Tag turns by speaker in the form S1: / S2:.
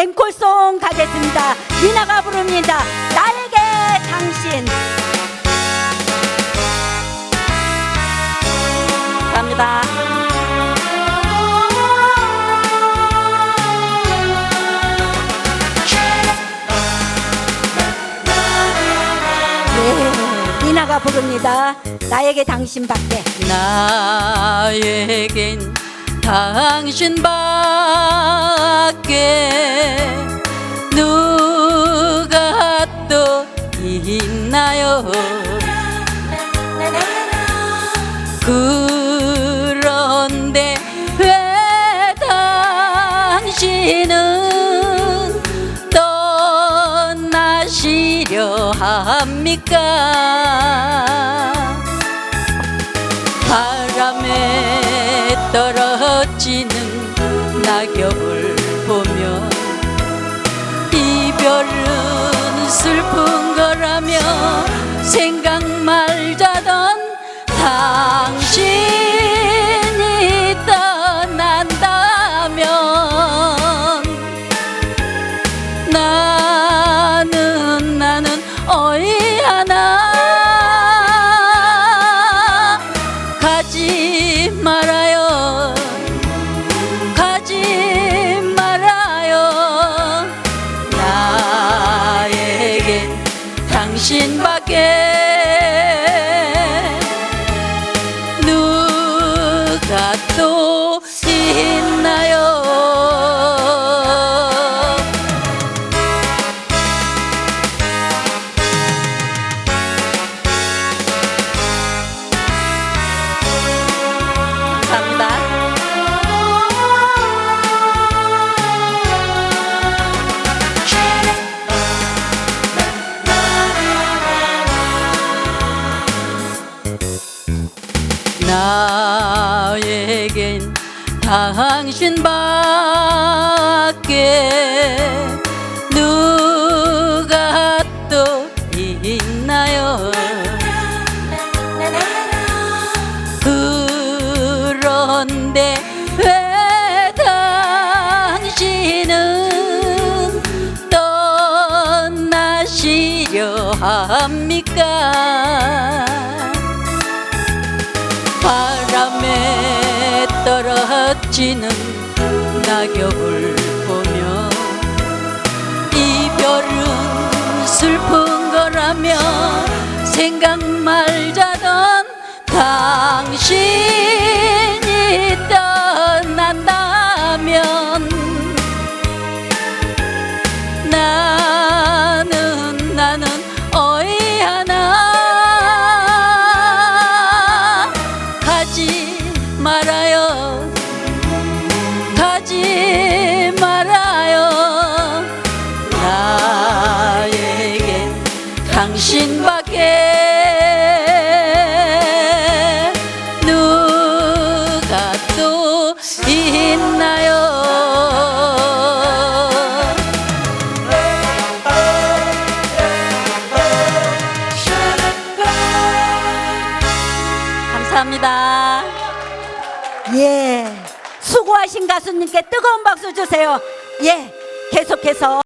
S1: 앵콜송 가겠습니다. 미나가 부릅니다. 나에게 당신. 갑니다. 네, 미나가 부릅니다. 나에게 당신밖에.
S2: 나에겐 당신밖에 그런데 왜 당신은 떠나시려 합니까? 바람에 떨어지는 낙엽을 보며 이별은 슬픈 거라며 생각 말 당신밖에 누가 또 있나요 나에겐 당신밖에 누가 또 있나요? 그런데 왜 당신은 떠나시려 합니까 지는 낙엽을 보며 이별은 슬픈 거라며 생각 말자던 당신이 떠 당신밖에 누가 또 있나요 감사합니다.
S1: 예. 수고하신 가수님께 뜨거운 박수 주세요. 예. 계속해서